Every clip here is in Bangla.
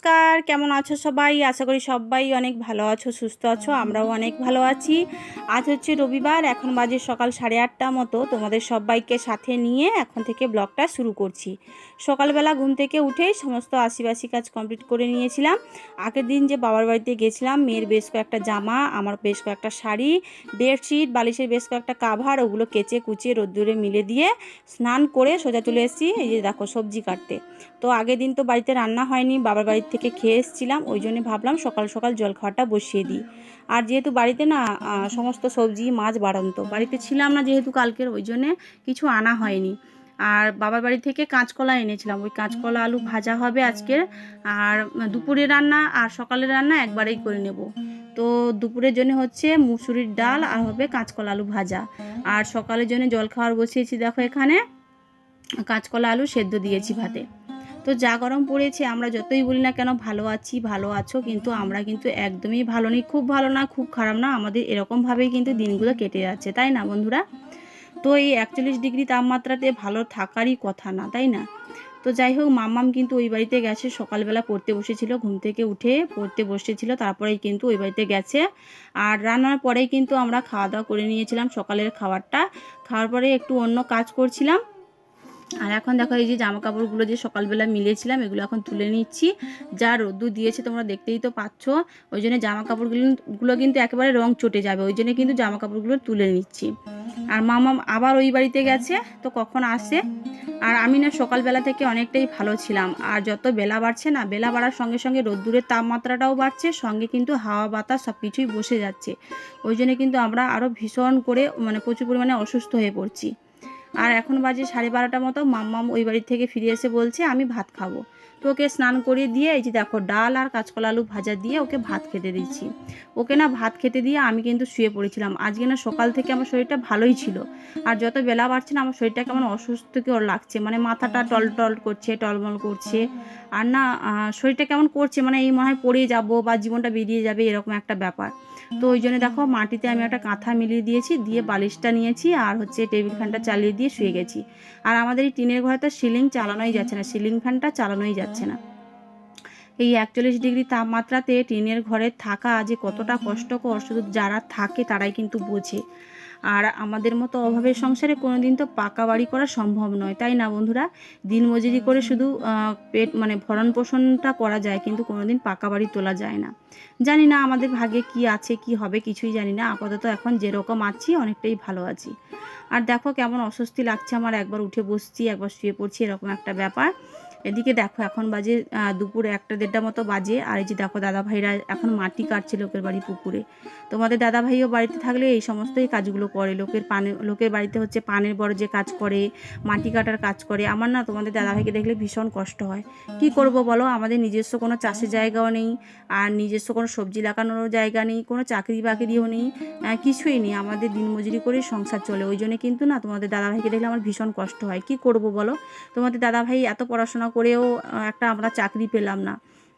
Oscar. কেমন আছো সবাই? আশা করি সবাই অনেক ভালো আছো, সুস্থ আছো, আমরাও অনেক ভালো আছি। আজ হচ্ছে রবিবার, এখন বাজে সকাল সাড়ে আটটা মতো। তোমাদের সবাইকে সাথে নিয়ে এখন থেকে ব্লগটা শুরু করছি। সকালবেলা ঘুম থেকে উঠেই সমস্ত আশিবাসি কাজ কমপ্লিট করে নিয়েছিলাম। আগের দিন যে বাবার বাড়িতে গেছিলাম, মেয়ের বেশ কয়েকটা জামা, আমার বেশ কয়েকটা শাড়ি, বেডশিট, বালিশের বেশ কয়েকটা কাভার, ওগুলো কেচে কুচে রোদ্দুরে মিলে দিয়ে স্নান করে সোজা চলে এসেছি। এই যে দেখো সবজি কাটতে। তো আগের দিন তো বাড়িতে রান্না হয়নি, বাবার বাড়ির থেকে খেয়ে এসেছিলাম, ওই জন্য ভাবলাম সকাল সকাল জল খাওয়াটা বসিয়ে দিই। আর যেহেতু বাড়িতে না সমস্ত সবজি, মাছ বাড়ন্ত, বাড়িতে ছিলাম না যেহেতু কালকের, ওই জন্যে কিছু আনা হয়নি। আর বাবার বাড়ি থেকে কাঁচকলা এনেছিলাম, ওই কাঁচকলা আলু ভাজা হবে আজকের, আর দুপুরে রান্না আর সকালের রান্না একবারেই করে নেব। তো দুপুরের জন্য হচ্ছে মুসুরির ডাল আর হবে কাঁচকলা আলু ভাজা। আর সকালের জন্য জল খাওয়ার বসিয়েছি, দেখো এখানে, কাঁচকলা আলু সেদ্ধ দিয়েছি ভাতে। তো যা গরম পড়েছে, আমরা যতই বলি না কেন ভালো আছি, ভালো আছো, কিন্তু আমরা কিন্তু একদমই ভালো নেই। খুব ভালো না, খুব খারাপ না, আমাদের এরকমভাবেই কিন্তু দিনগুলো কেটে যাচ্ছে, তাই না বন্ধুরা? তো এই একচল্লিশ ডিগ্রি তাপমাত্রাতে ভালো থাকারই কথা না, তাই না? তো যাই হোক, মাম্মাম কিন্তু ওই বাড়িতে গেছে, সকালবেলা পড়তে বসেছিল, ঘুম থেকে উঠে পড়তে বসেছিল, তারপরেই কিন্তু ওই বাড়িতে গেছে। আর রান্নার পরেই কিন্তু আমরা খাওয়া দাওয়া করে নিয়েছিলাম সকালের খাবারটা। খাওয়ার পরে একটু অন্য কাজ করছিলাম আর এখন দেখো এই যে জামা কাপড়গুলো যে সকালবেলা মিলেছিলাম, এগুলো এখন তুলে নিচ্ছি। যা রোদ্দুর দিয়েছে তোমরা দেখতেই তো পাচ্ছ। ওই জন্য জামা কাপড়গুলো কিন্তু একেবারে রং চটে যাবে, ওই জন্য কিন্তু জামা কাপড়গুলো তুলে নিচ্ছি। আর মামা আবার ওই বাড়িতে গেছে, তো কখন আসে? আর আমি না সকালবেলা থেকে অনেকটাই ভালো ছিলাম, আর যত বেলা বাড়ছে না, বেলা বাড়ার সঙ্গে সঙ্গে রোদ্দুরের তাপমাত্রাটাও বাড়ছে, সঙ্গে কিন্তু হাওয়া, বাতাস সব কিছুই বসে যাচ্ছে। ওই জন্য কিন্তু আমরা আরও ভীষণ করে মানে প্রচুর পরিমাণে অসুস্থ হয়ে পড়ছি। আর এখন বাজে সাড়ে বারোটা মতো, মাম্মাম ওই বাড়ি থেকে ফিরে এসে বলছে, আমি ভাত খাব। তো ওকে স্নান করিয়ে দিয়ে এই যে দেখো, ডাল আর কাঁচকলা আলু ভাজা দিয়ে ওকে ভাত খেতে দিচ্ছি। ওকে না ভাত খেতে দিয়ে আমি কিন্তু শুয়ে পড়েছিলাম। আজকে না সকাল থেকে আমার শরীরটা ভালোই ছিল। আর যত বেলা বাড়ছে না, আমার শরীরটা কেমন অসুস্থ কেউ লাগছে। মানে মাথাটা টল টল করছে, টলমল করছে। আর না শরীরটা কেমন করছে? মানে এই মনে হয় পড়ে যাব বা জীবনটা বেরিয়ে যাবে, এরকম একটা ব্যাপার। তো ওই জন্য দেখো মাটিতে আমি একটা কাঁথা মিলিয়ে দিয়েছি, দিয়ে বালিশটা নিয়েছি আর হচ্ছে টেবিল ফ্যানটা চালিয়ে দিয়ে শুয়ে গেছি। আর আমাদের এই টিনের ঘরে তো সিলিং চালানোই যাচ্ছে না, সিলিং ফ্যানটা চালানোই যাচ্ছে না। এই একচল্লিশ ডিগ্রি তাপমাত্রাতে টিনের ঘরে থাকা যে কতটা কষ্টকর, শুধু যারা থাকে তারাই কিন্তু বোঝে। আর আমাদের মতো অভাবের সংসারে কোনোদিন তো পাকা বাড়ি করা সম্ভব নয়। তাই না বন্ধুরা? দিন মজুরি করে শুধু পেট মানে ভরণ পোষণটা করা যায়, কিন্তু কোনোদিন পাকা বাড়ি তোলা যায় না। জানি না আমাদের ভাগে কি আছে, কি হবে, কিছুই জানি না। আপাতত এখন যেরকম আছি, অনেকটাই ভালো আছি। আর দেখো কেমন অস্বস্তি লাগছে আমার। একবার উঠে বসছি, একবার শুয়ে পড়ছি, এরকম একটা ব্যাপার। এদিকে দেখো এখন বাজে দুপুর একটা দেড়টা মতো বাজে। আর এই যে দেখো দাদা ভাইরা এখন মাটি কাটছে লোকের বাড়ি পুকুরে। তোমাদের দাদা ভাইও বাড়িতে থাকলে এই সমস্তই কাজগুলো করে। লোকের পানে লোকের বাড়িতে হচ্ছে পানের বড় যে কাজ করে মাটি কাটার কাজ করে। আমার না তোমাদের দাদা ভাইকে দেখলে ভীষণ কষ্ট হয়। কি করব বলো? আমাদের নিজস্ব কোনো চাষের জায়গাও নেই আর নিজস্ব কোনো সবজি লাগানোরও জায়গা নেই কোনো চাকরি বাকরিও নেই কিছুই নেই। আমাদের দিনমজুরি করে সংসার চলে। ওই জন্য কিন্তু না তোমাদের দাদা ভাইকে দেখলে আমার ভীষণ কষ্ট হয়। কি করব বলো? তোমাদের দাদা ভাই এত পড়াশোনা করেও একটা আমরা চাকরি পেলাম না।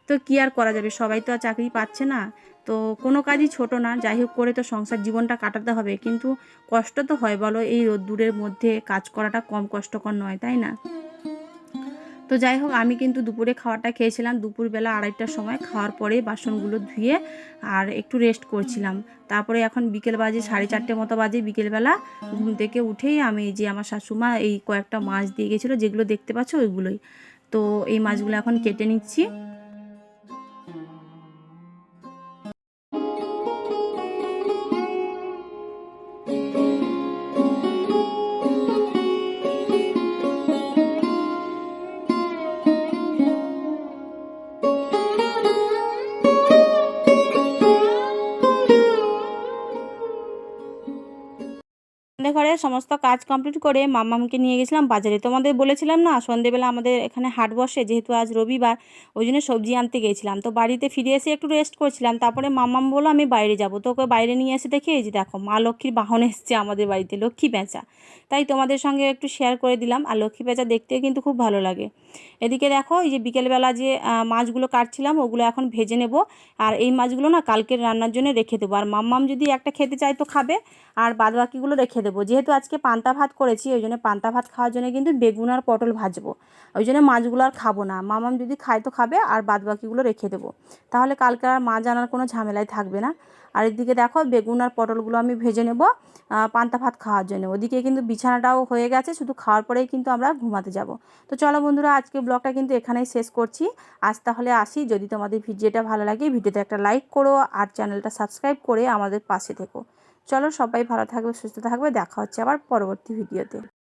তো কি আর করা যাবে? সবাই তো আর চাকরি পাচ্ছে না। তো কোনো কাজই ছোট না, যাই হোক করে তো সংসার জীবনটা কাটাতে হবে। কিন্তু কষ্ট তো হয় বলো, এই রোদ্দুরের মধ্যে কাজ করাটা কম কষ্টকর নয়, তাই না? তো যাই হোক, আমি কিন্তু দুপুরে খাওয়াটা খেয়েছিলাম। দুপুরবেলা আড়াইটার সময় খাওয়ার পরে বাসনগুলো ধুয়ে আর একটু রেস্ট করছিলাম। তারপরে এখন বিকেল বাজে, সাড়ে চারটে মতো বাজে বিকেলবেলা। ঘুম থেকে উঠেই আমি যে আমার শাশুমা, এই কয়েকটা মাছ দিয়ে গেছিল, যেগুলো দেখতে পাচ্ছ ওইগুলোই। তো এই মাছগুলো এখন কেটে নিচ্ছি। ঘরে সমস্ত কাজ কমপ্লিট করে মাম্মামকে নিয়ে গেছিলাম বাজারে। তোমাদের বলেছিলাম না, সন্ধেবেলা আমাদের এখানে হাট বসে, যেহেতু আজ রবিবার, ওই জন্য সবজি আনতে গিয়েছিলাম তো বাড়িতে ফিরে এসে একটু রেস্ট করছিলাম, তারপরে মামাম বলল, আমি বাইরে যাব। তো ওকে বাইরে নিয়ে এসে দেখে, এই যে দেখো, মা লক্ষ্মীর বাহন এসছে আমাদের বাড়িতে, লক্ষ্মী পেঁচা। তাই তোমাদের সঙ্গে একটু শেয়ার করে দিলাম, আর লক্ষ্মী পেঁচা দেখতেও কিন্তু খুব ভালো লাগে। এদিকে দেখো, এই যে বিকেলবেলা যে মাছগুলো কাটছিলাম, ওগুলো এখন ভেজে নেব। আর এই মাছগুলো না কালকের রান্নার জন্য রেখে দেবো। আর মাম্মাম যদি একটা খেতে চায় তো খাবে, আর বাদ বাকিগুলো রেখে দেবো। যেহেতু আজকে পান্তা ভাত করেছি, ওই জন্য পান্তা ভাত খাওয়ার জন্য কিন্তু বেগুন আর পটল ভাজবো। ওই জন্য মাছগুলো আর খাব না। মামাম যদি খায় তো খাবে, আর বাদ বাকিগুলো রেখে দেবো। তাহলে কালকে আর মাছ আনার কোনো ঝামেলাই থাকবে না। আর এদিকে দেখো বেগুন আর পটলগুলো আমি ভেজে নেব পান্তা ভাত খাওয়ার জন্য। ওদিকে কিন্তু বিছানাটাও হয়ে গেছে, শুধু খাওয়ার পরেই কিন্তু আমরা ঘুমাতে যাব। তো চলো বন্ধুরা, আজকে ব্লগটা কিন্তু এখানেই শেষ করছি। আজ তাহলে আসি, যদি তোমাদের ভিডিওটা ভালো লাগে, ভিডিওতে একটা লাইক করো আর চ্যানেলটা সাবস্ক্রাইব করে আমাদের পাশে থেকো। চলো সবাই ভালো থাকবে, সুস্থ থাকবে, দেখা হচ্ছে আবার পরবর্তী ভিডিওতে।